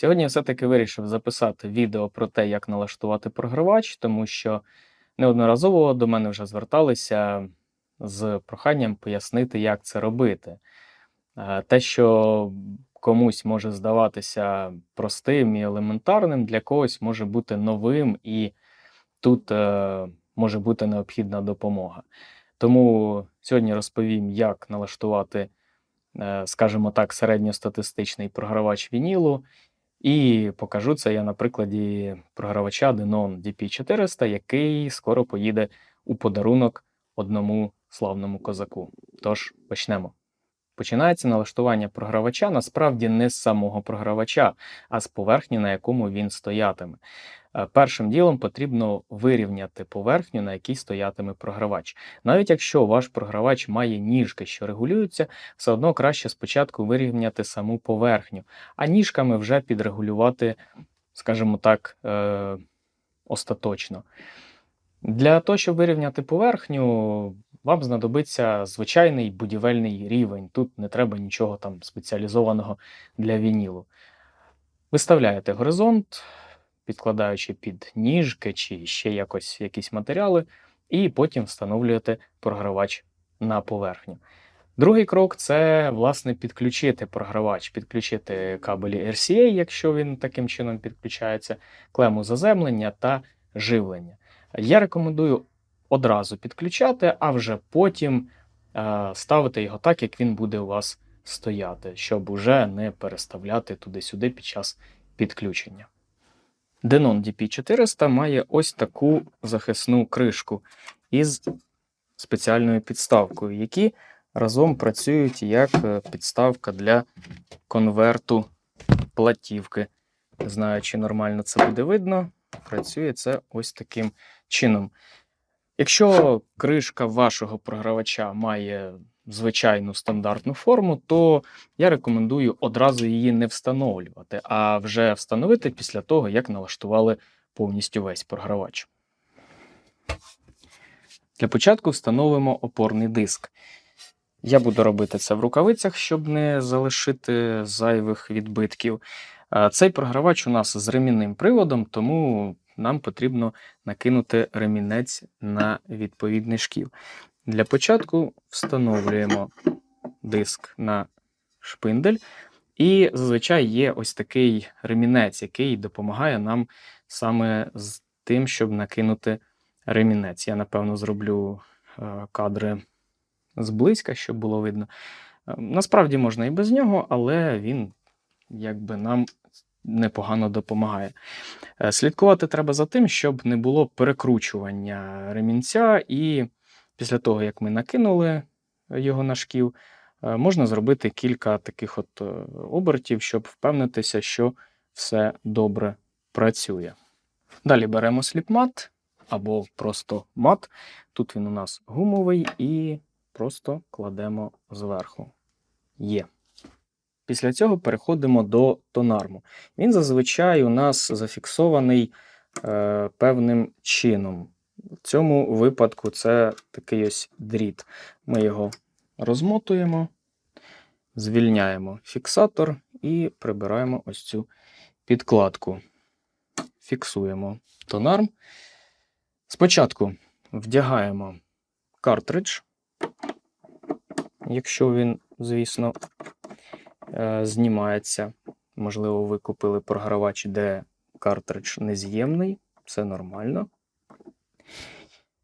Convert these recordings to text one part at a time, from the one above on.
Сьогодні я все-таки вирішив записати відео про те, як налаштувати програвач, тому що неодноразово до мене вже зверталися з проханням пояснити, як це робити. Е, Те, що комусь може здаватися простим і елементарним, для когось може бути новим, і тут е, може бути необхідна допомога. Тому сьогодні розповім, як налаштувати, е, скажімо так, середньостатистичний програвач вінілу, і покажу це я на прикладі програвача Denon DP400, який скоро поїде у подарунок одному славному козаку. Тож почнемо. Починається налаштування програвача насправді не з самого програвача, а з поверхні, на якому він стоятиме. Е, Першим ділом потрібно вирівняти поверхню, на якій стоятиме програвач. Навіть якщо ваш програвач має ніжки, що регулюються, все одно краще спочатку вирівняти саму поверхню, а ніжками вже підрегулювати, скажімо так, е, остаточно. Для того, щоб вирівняти поверхню, вам знадобиться звичайний будівельний рівень. Тут не треба нічого там спеціалізованого для вінілу. Виставляєте горизонт, підкладаючи під ніжки чи ще якось якісь матеріали, і потім встановлюєте програвач на поверхню. Другий крок це власне підключити програвач, підключити кабелі RCA, якщо він таким чином підключається, клему заземлення та живлення. Я рекомендую одразу підключати, а вже потім е, ставити його так, як він буде у вас стояти, щоб уже не переставляти туди-сюди під час підключення. Denon DP400 має ось таку захисну кришку із спеціальною підставкою, які разом працюють як е, підставка для конверту платівки. Не знаю, чи нормально це буде видно. Працює це ось таким чином. Якщо кришка вашого програвача має звичайну стандартну форму, то я рекомендую одразу її не встановлювати, а вже встановити після того, як налаштували повністю весь програвач. Для початку встановимо опорний диск. Я буду робити це в рукавицях, щоб не залишити зайвих відбитків. Цей програвач у нас з ремінним приводом, тому нам потрібно накинути ремінець на відповідний шків. Для початку встановлюємо диск на шпиндель, і зазвичай є ось такий ремінець, який допомагає нам саме з тим, щоб накинути ремінець. Я, напевно, зроблю е, кадри зблизька, щоб було видно. Е, Насправді можна і без нього, але він якби нам непогано допомагає. Е, Слідкувати треба за тим, щоб не було перекручування ремінця, і після того, як ми накинули його на шків, е, можна зробити кілька таких от е, обертів, щоб впевнитися, що все добре працює. Далі беремо сліпмат або просто мат. Тут він у нас гумовий, і просто кладемо зверху. Є. Після цього переходимо до тонарму. Він зазвичай у нас зафіксований е, певним чином. В цьому випадку це такий ось дріт. Ми його розмотуємо, звільняємо фіксатор і прибираємо ось цю підкладку. Фіксуємо тонарм. Спочатку вдягаємо картридж, якщо він, звісно, е, знімається. Можливо, ви купили програвач, де картридж нез'ємний, це нормально.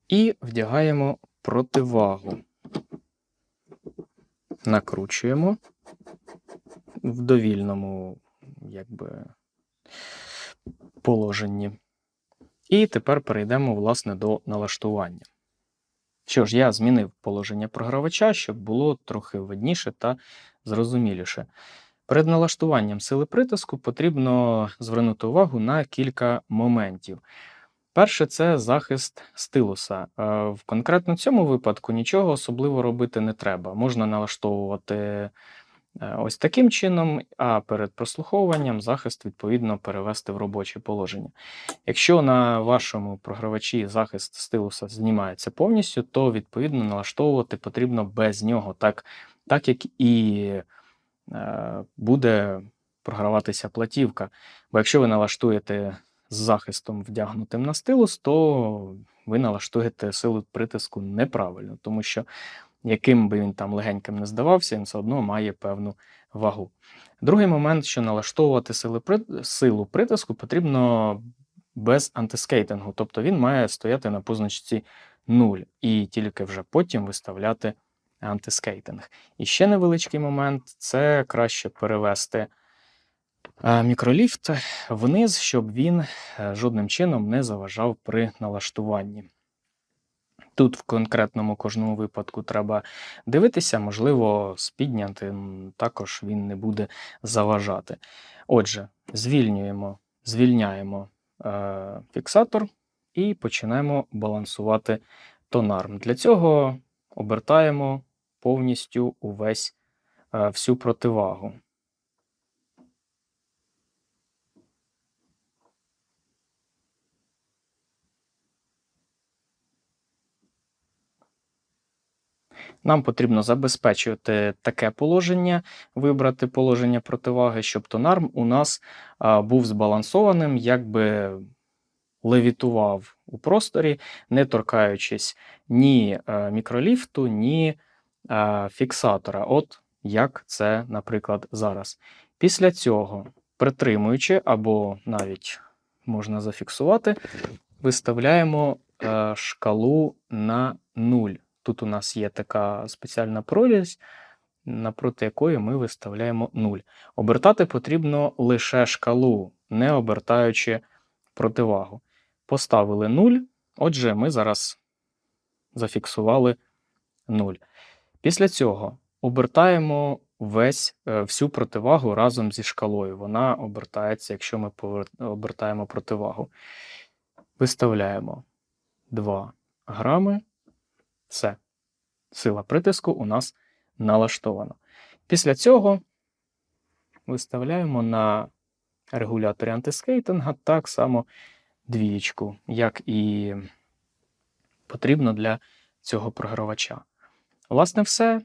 І вдягаємо противагу. Накручуємо в довільному якби, положенні. І тепер перейдемо власне до налаштування. Що ж, я змінив положення програвача, щоб було трохи видніше та зрозуміліше. Перед налаштуванням сили притиску потрібно звернути увагу на кілька моментів. Перше це захист стилуса. Е, В конкретно цьому випадку нічого особливо робити не треба. Можна налаштовувати е, ось таким чином, а перед прослуховуванням захист відповідно перевести в робоче положення. Якщо на вашому програвачі захист стилуса знімається повністю, то відповідно налаштовувати потрібно без нього, так, так як і е, буде програватися платівка. Бо якщо ви налаштуєте з захистом вдягнутим на стилус, то ви налаштуєте силу притиску неправильно, тому що яким би він там легеньким не здавався, він все одно має певну вагу. Другий момент, що налаштовувати силу притиску потрібно без антискейтингу, тобто він має стояти на позначці 0 і тільки вже потім виставляти антискейтинг. І ще невеличкий момент це краще перевести мікроліфт вниз, щоб він е, жодним чином не заважав при налаштуванні. Тут в конкретному кожному випадку треба дивитися, можливо, з піднятим також він не буде заважати. Отже, звільнюємо, звільняємо е, фіксатор і починаємо балансувати тонарм. Для цього обертаємо повністю увесь е, всю противагу. Нам потрібно забезпечувати таке положення, вибрати положення противаги, щоб тонарм у нас був збалансованим, якби левітував у просторі, не торкаючись ні е, мікроліфту, ні е, фіксатора. От як це, наприклад, зараз. Після цього, притримуючи або навіть можна зафіксувати, виставляємо е, шкалу на 0. Тут у нас є така спеціальна прорізь, напроти якої ми виставляємо 0. Обертати потрібно лише шкалу, не обертаючи противагу. Поставили 0, отже, ми зараз зафіксували 0. Після цього обертаємо весь, е, всю противагу разом зі шкалою. Вона обертається, якщо ми обертаємо противагу. Виставляємо 2 грами. Все. Сила притиску у нас налаштована. Після цього виставляємо на регуляторі антискейтинга так само двієчку, як і потрібно для цього програвача. Власне, все.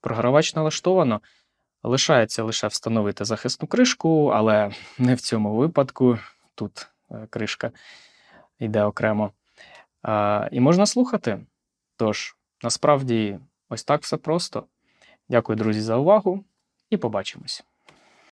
Програвач налаштовано. Лишається лише встановити захисну кришку, але не в цьому випадку. Тут е, кришка йде окремо. І можна слухати. Тож, насправді, ось так все просто. Дякую, друзі, за увагу і побачимось.